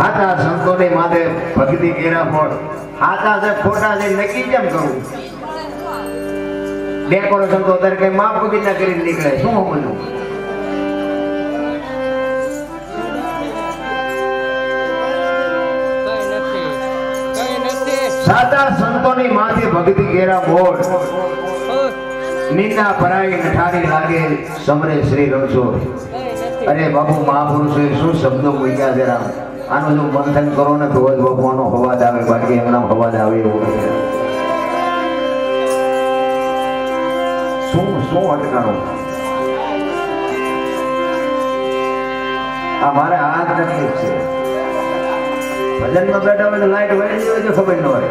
હાચા સંતોની માથે ભક્તિ કેરા ફોડ હાચા છે ખોટા છે નક્કી કેમ કરવું ડેકોરેશન તો અત્યારે કઈ માપ વગર ના કરીને નીકળે શું સમજવું સાચા સંતોની માથે ભક્તિ કેરા ઓહ, નિંદા પરાઈ નઠારી લાગે સમરે શ્રી રણછોડ. અરે બાપુ મહાપુરુષે શું શબ્દો બોલ્યા રામ આનું જો મંથન કરો ને તો બાપુ અવાજ આવે, બાકી એમના અવાજ આવે એવો શું શું અટકારો આ મારે આ તકલીફ છે. ભજનમાં બેઠા હોય તો લાઈટ વળી હોય તો ખબર ન હોય.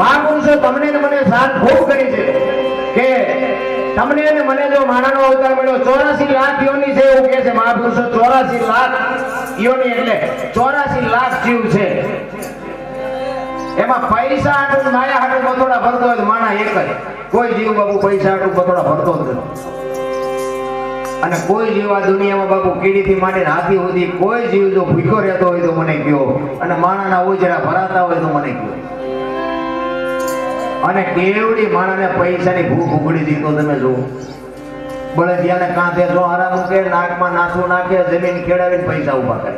મહાપુરુષો તમને ને મને સાથ ખૂબ કરી છે કે તમને ને મને જો માણાનો અવતાર મળ્યો, ચોરાસી લાખ યોની છે એવું કે છે. મહાપુરુષો ચોરાસી લાખ યોની એટલે ચોરાસી લાખ જીવ છે. એમાં પૈસા હાટું માયા હાટું બતોડા ભરતો હોય માણા એક જ. કોઈ જીવ બાબુ પૈસા હાટું બતોડા ભરતો જ નથી. અને કોઈ જીવ આ દુનિયામાં બાપુ કીડીથી માંડીને હાથી સુધી કોઈ જીવ જો ભૂખ્યો રહેતો હોય તો મને કયો. અને માણાના ઓજરા ભરાતા હોય તો મને કયો. અને કેવડી માણાને પૈસાની ભૂખ ઉઘડી દીધો તમે જુઓ. બળદિયાને કાંધે જો હારા મૂકે નાકમાં નાથું નાખે, જમીન ખેડાવીને પૈસા ઊભા કરે.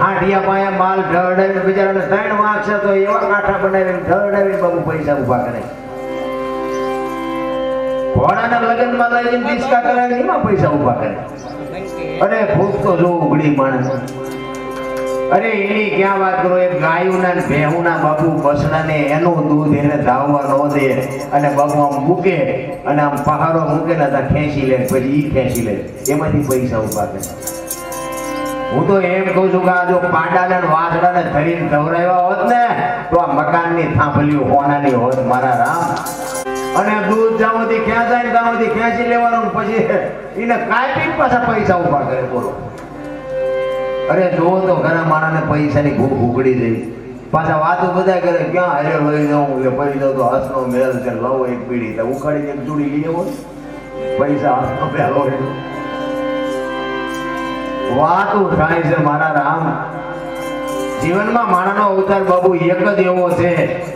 હાંડિયા પાયા માલ ઢળડાવીને બિચારાને ત્રણ વાંક છે, તો એવા કાંઠા બનાવીને ઢળડાવીને બાબુ પૈસા ઊભા કરે. ઘોડાના લગ્નમાં લઈને ડિસ્કા કરાવીને એમાં પૈસા ઊભા કરે. અને ભૂખ તો જો ઉગડી માણસ. અરે એની ક્યાં વાત કરો? એ ગાયુના ને ભેહુના બાપુ બસડાને એનું દૂધ એને ધાવવા ન દે. અને બાપુ આમ મૂકે અને આમ પહાડો મૂકે ને ત્યાં ખેંચી લે પછી ઈ ખેંચી લે. એમાંથી પૈસા ઊભા કરે. હું તો એમ કહું છું કે આ જો પાંડાને વાસડાને ધરીને ધવરાવ્યા હોત ને, તો આ મકાનની થાંભલીઓ હોનાની હોત મારા રામ. અને દૂધ જાવથી ખેંચાય ને તામોથી ખેંચી લેવાનું પછી એને કાપી પાછા પૈસા ઊભા કરે બોલો. અરે જોવો તો ઘણા માણસને પૈસાની ભૂખ ઉગડી જઈ પાછા વાતો બધા કરે, ક્યાં હારે લઈ જાઉં? એ પડી જાઉં તો હસનો મેલ છે લવ એક પીડી તો ઉખાડીને એક જોડી લઈ આવો. પૈસા હસનો મેલ હોય વાતો થાય છે મારા રામ. જીવનમાં માણાનો અવતાર બાબુ એક જ એવો છે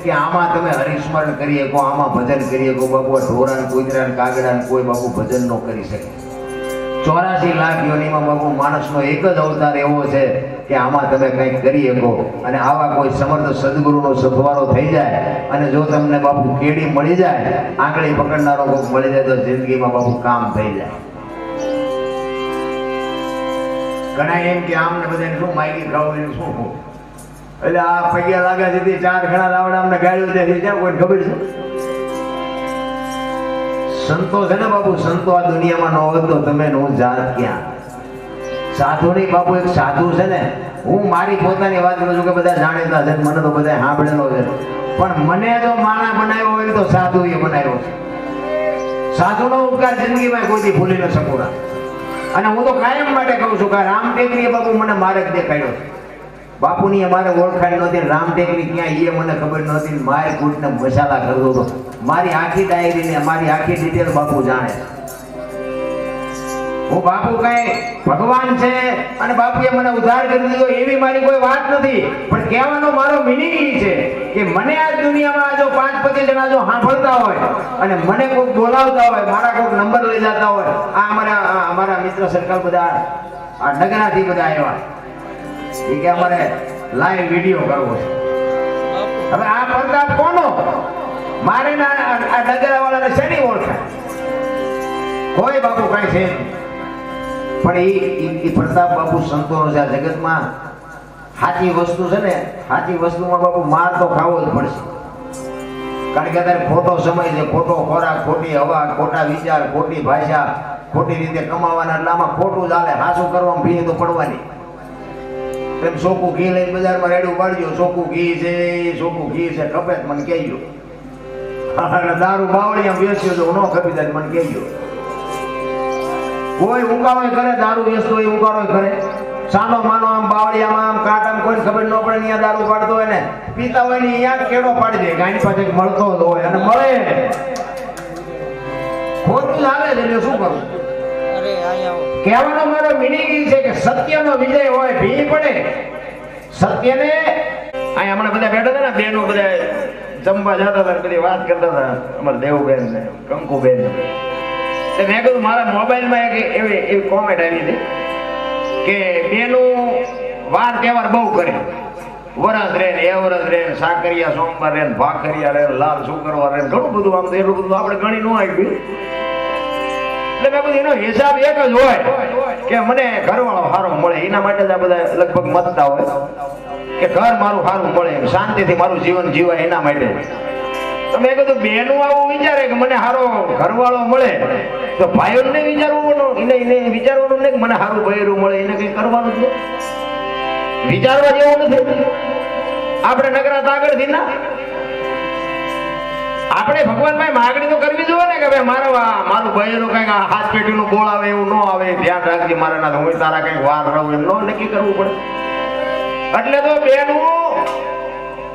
કે આમાં તમે હરિસ્મરણ કરી શકો આમાં ભજન કરી શકો બાબુ ઢોરાન ઢોરા ને કાગડા કોઈ બાબુ ભજન ન કરી શકે. ચોરાસી લાખ યોનીમાં બાબુ માણસનો એક જ અવતાર એવો છે કે આમાં તમે કંઈક કરી શકો. અને આવા કોઈ સમર્થ સદગુરુનો સથવારો થઈ જાય અને જો તમને બાપુ કેડી મળી જાય, આંગળી પકડનારો કોઈક મળી જાય તો જિંદગીમાં બાપુ કામ થઈ જાય. ઘણા એમ કે આમને બધાને શું માગી ખાવું શું એટલે આ પૈયા લાગ્યા છે ચાર ઘણા લાવડા અમને ગાડ્યું ત્યાં કોઈ ખબર છે? સંતો છે ને બાપુ, સંતો આ દુનિયામાં ન હોત તો તમે નો જાત ક્યાં? સાધુ નહીં બાપુ એક સાધુ છે ને, હું મારી પોતાની વાત કરું છું કે બધા જાણીતા છે, મને તો બધા સાંભળેલો છે. પણ મને જો માણા બનાવ્યો હોય તો સાધુ એ બનાવ્યો છે. સાધુનો ઉપકાર જિંદગીમાં કોઈથી ભૂલી ન શકું. ના. અને હું તો કાયમ માટે કહું છું કે રામ ટેકરીએ બાપુ મને માર્ગ દેખાડ્યો છે. બાપુની અમારે ઓળખાણ નહોતી રામટેકની ક્યાં એ મને ખબર નહોતી માય કૂટને મસાલા કરતો હતો. મારી આખી ડાયરી ને મારી આખી ડિટેલ બાપુ જાણે. હું બાપુ કઈ ભગવાન છે અને બાપુએ મને ઉધાર કરી દીધો એવી મારી કોઈ વાત નથી. પણ કહેવાનો મારો મિનિંગ એ છે કે મને આ દુનિયામાં જો પાંચ પચીસ જણા જો સાંભળતા હોય અને મને કોઈ બોલાવતા હોય, મારા કોઈક નંબર લઈ જતા હોય, આ અમારા અમારા મિત્ર સર્કલ બધા આ નગરાથી બધા આવ્યા. એ કે અમારે લાઈવ વીડિયો કરવો છે. હવે આ પ્રતાપ કોનો? મારે આ- ડગરા વાળાને શેની ઓળખાય કોઈ બાપુ કઈ છે પણ એ પ્રતાપ બાપુ સંતોનો છે આ જગતમાં. સાચી વસ્તુ છે ને સાચી વસ્તુમાં બાપુ માર તો ખાવો જ પડશે. કારણ કે અત્યારે ખોટો સમય છે, ખોટો ખોરાક, ખોટી હવા, ખોટા વિચાર, ખોટી ભાષા, ખોટી રીતે કમાવાના, એટલે આમાં ખોટું ચાલે હાસું કરવામાં ભીએ તો પડવાની. તેમ સોકું ઘી લઈને બજારમાં રેડું પાડજો સોકું ઘી છે, સોકું ઘી છે, ખપે મને કહેજો. દારૂ બાવળિયા વેચ્યો તો ન ખપી જાય, મને કહેજો. કોઈ ઉકાળો કરે દારૂ વેચતો હોય ઉકાળો કરે સાનો માનો આમ બાવળિયામાં આમ કાટ આમ કોઈ ખબર ન પડે ત્યાં દારૂ પાડતો હોય ને, પીતા હોય ને અહીંયા કેડો પાડી દે. ગાંડી પાસે મળતો હોય અને મળે. ખોટું આવે છે, એટલે શું કરું? અરે, અહીંયા કહેવાનો મારો મિનિંગ છે કે સત્યનો વિજય હોય ભી પડે. સત્યને અહીં હમણાં બધા બેઠા હતા ને બેનો બધા જમવા જતા હતા બધી વાત કરતા હતા. અમારા દેવુબેન ને, કંકુબેન ને. મેં કીધું, મારા મોબાઈલમાં એક એવી એવી કોમેન્ટ આવી હતી કે બેનું વાર તહેવાર બહુ કરે. વરસ રે ને, એ વરસ રે ને, સાકરિયા, સોમવાર રે ને, ભાખરિયા રે લાલ શુક્રવાર રે ઘણું બધું આમ તો એટલું બધું આપણે ગણી ન આવી એટલે મેં કીધું, એનો હિસાબ એક જ હોય કે મને ઘરવાળો સારો મળે. એના માટે જ આ બધા લગભગ મતતા હોય કે ઘર મારું સારું મળે શાંતિથી મારું જીવન જીવાય એના માટે. તો મેં કીધું, બેનું આવું વિચારે કે મને સારો ઘરવાળો મળે. તો ભાઈઓને વિચારવું એને એને વિચારવાનું નહીં કે મને સારું બૈરું મળે, એને કઈ કરવાનું જ વિચારવા જેવું નથી. આપણે નગરાત આગળથી ના આપણે ભગવાન ભાઈ માગણી તો કરવી જોઈએ ને કે ભાઈ મારો મારું બૈરું કંઈક આ હાથ પેટીનું બોળ આવે એવું ન આવે, ધ્યાન રાખજે મારા ના હું તારા કંઈક વાર રહું એમ ન નક્કી કરવું પડે. એટલે તો બેનું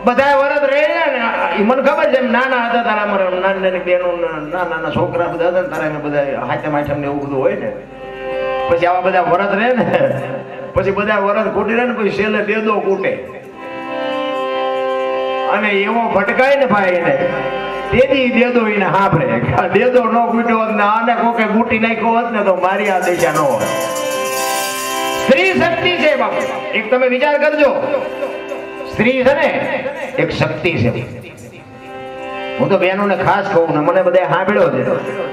બધા વરદ રહે ને, ઈ મને ખબર છે નાના હતા તારા મારે નાની નાની બેનો, નાના નાના છોકરા બધા હતા ને તારા એને બધા હાથે આઠમ ને એવું બધું હોય ને. પછી આવા બધા વરદ રહે ને, પછી બધા વરદ કૂટી રહે ને, પછી છેલ્લે દો કૂટે અને એવો ભટકાય ને ભાઈ એને. તેથી દેદો એને હાંભળે. દેદો ન કૂટ્યો હોત ને આને કોકે ગુટી નાખ્યો હોત ને તો મારી આ દિશા ન હોત. સ્ત્રી શક્તિ છે બાપુ. એક તમે વિચાર કરજો. સ્ત્રી છે ને, એક શક્તિ છે. હું તો બહેનોને ખાસ કહું ને, મને બધા સાંભળ્યો છે.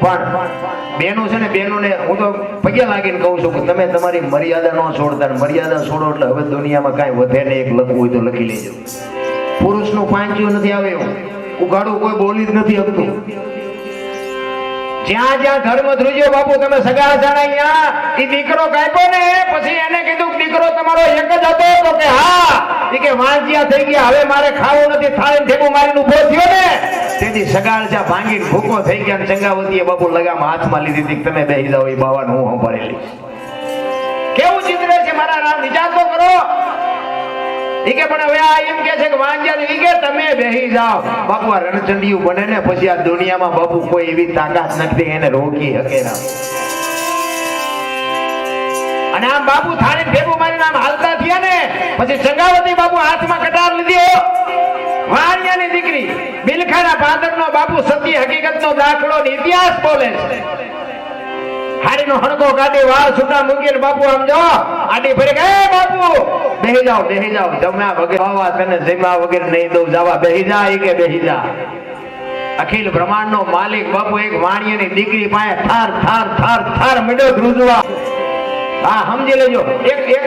પણ બહેનો છે ને બહેનોને હું તો પગે લાગીને કહું છું કે તમે તમારી મર્યાદા ન છોડતા મર્યાદા છોડો એટલે હવે દુનિયામાં કાંઈ વધે ને એક લખવું હોય તો લખી લેજો. પુરુષનું પાંચ્યું નથી આવ્યું. ઉગાડું કોઈ બોલી જ નથી શકતું જ્યાં જ્યાં ધર્મ ધ્રુજ્યો બાપુ, તમે સગા જાણા અહીંયા એ દીકરો કાપ્યો ને, પછી એને કીધું દીકરો તમારો એક જ હતો. તો કે હા. એ કે વાંજિયા થઈ ગયા, હવે મારે ખાવું નથી થાળી ઠેકું મારીને ઊભો થયો ને. તેથી સગાળ જ્યાં ભાંગીને ભૂકો થઈ ગયા ચંગાવતીએ બાપુ લગામ હાથમાં લીધી હતી તમે બેસી જાઓ એ બાવાનું હું સંભાળેલી કેવું ચિત્ર છે મારા રામ વિચાર કે પણ હવે આ એમ કે છે કે વાંજ્યા કે તમે બેહી જાઓ. બાપુ, આ રણચંડિયું બને ને પછી આ દુનિયામાં બાપુ કોઈ એવી તાકાત નથી, એને રોકી શકે ના. અને આમ બાપુ થાળી ભેગું મારીને આમ હાલતા થયા ને, પછી ચંગાવતી બાપુ હાથમાં કટાર લીધી વાણિયાની દીકરી, બિલખાના પાદરનો બાપુ સત્ય હકીકતનો દાખલો ઇતિહાસ બોલે છે. હારીનો હણકો કાઢી વાળ છૂટા મૂકીને બાપુ આમ જો, આડી ફરી કે બાપુ બેહી જાઓ બેહી જાઓ. જમ્યા વગેરે ખાવા તને જમ્યા વગેરે નહીં દઉં. જવા બેહી જા, એ કે બેહી જા. અખિલ બ્રહ્માંડનો માલિક બાપુ એક વાણિયાની દીકરી પાસે થાર થાર થાર થાર મેળો ધ્રુજવા. હા, સમજી લેજો. એક એક